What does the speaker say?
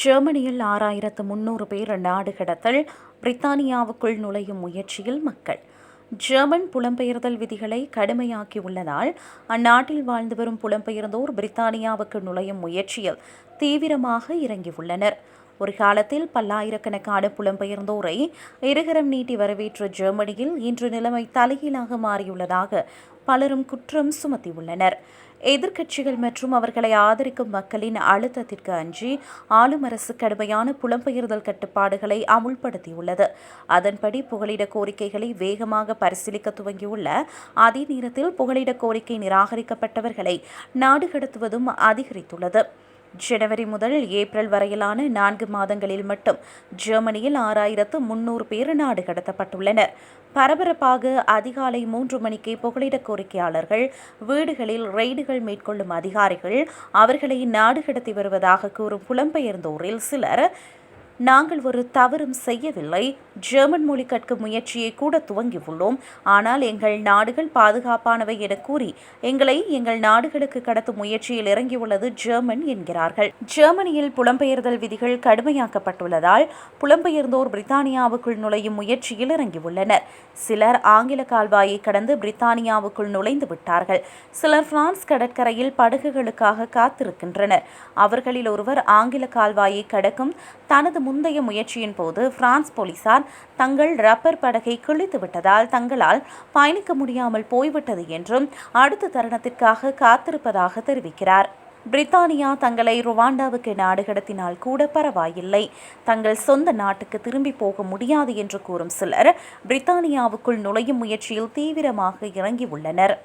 ஜெர்மனியில் ஆறாயிரத்து முன்னூறு பேர் நாடு கடத்தல் பிரித்தானியாவுக்குள் நுழையும் முயற்சியில் மக்கள். ஜெர்மன் புலம்பெயர்தல் விதிகளை கடுமையாக்கியுள்ளதால் அந்நாட்டில் வாழ்ந்து வரும் புலம்பெயர்ந்தோர் பிரித்தானியாவுக்கு நுழையும் முயற்சியில் தீவிரமாக இறங்கியுள்ளனர். ஒரு காலத்தில் பல்லாயிரக்கணக்கான புலம்பெயர்ந்தோரை இருகரம் நீட்டி வரவேற்ற ஜெர்மனியில் இன்று நிலைமை தலைகீழாக மாறியுள்ளதாக பலரும் குற்றம் சுமத்தியுள்ளனர். எதிர்க்கட்சிகள் மற்றும் அவர்களை ஆதரிக்கும் மக்களின் அழுத்தத்திற்கு அஞ்சி ஆளும் அரசு கடுமையான புலம்பெயர்தல் கட்டுப்பாடுகளை அமுல்படுத்தியுள்ளது. அதன்படி புகலிட கோரிக்கைகளை வேகமாக பரிசீலிக்க துவங்கியுள்ள அதே நேரத்தில் புகலிட கோரிக்கை நிராகரிக்கப்பட்டவர்களை நாடு கடத்துவதும் அதிகரித்துள்ளது. ஜனவரி முதல் ஏப்ரல் வரையிலான நான்கு மாதங்களில் மட்டும் ஜெர்மனியில் ஆறாயிரத்து முன்னூறு பேர் நாடு கடத்தப்பட்டுள்ளனர். பரபரப்பாக அதிகாலை மூன்று மணிக்கு புகலிட கோரிக்கையாளர்கள் வீடுகளில் ரெய்டுகள் மேற்கொள்ளும் அதிகாரிகள் அவர்களை நாடு கடத்தி வருவதாக கூறும் புலம்பெயர்ந்தோரில் சிலர் நாங்கள் ஒரு தவறும் செய்யவில்லை. ஜெர்மன் மொழி கற்கும் முயற்சியை கூட துவங்கியுள்ளோம். ஆனால் எங்கள் நாடுகள் பாதுகாப்பானவை என கூறி எங்களை எங்கள் நாடுகளுக்கு கடத்தும் முயற்சியில் இறங்கியுள்ளது ஜெர்மன் என்கிறார்கள். ஜெர்மனியில் புலம்பெயர்தல் விதிகள் கடுமையாக்கப்பட்டுள்ளதால் புலம்பெயர்ந்தோர் பிரித்தானியாவுக்குள் நுழையும் முயற்சியில் இறங்கியுள்ளனர். சிலர் ஆங்கில கால்வாயை கடந்து பிரித்தானியாவுக்குள் நுழைந்து விட்டார்கள். சிலர் பிரான்ஸ் கடற்கரையில் படகுகளுக்காக காத்திருக்கின்றனர். அவர்களில் ஒருவர் ஆங்கில கால்வாயை கடக்கும் தனது முந்தைய முயற்சியின் போது பிரான்ஸ் போலீசார் தங்கள் ரப்பர் படகை கிழித்து விட்டதால் தங்களால் பயணிக்க முடியாமல் போய்விட்டது என்றும் அடுத்த தருணத்திற்காக காத்திருப்பதாக தெரிவிக்கிறார். பிரித்தானியா தங்களை ருவாண்டாவுக்கு நாடுகடத்தினால் கூட பரவாயில்லை. தங்கள் சொந்த நாட்டுக்கு திரும்பி போக முடியாது என்று கூறும் சிலர் பிரித்தானியாவுக்குள் நுழையும் முயற்சியில் தீவிரமாக இறங்கியுள்ளனர்.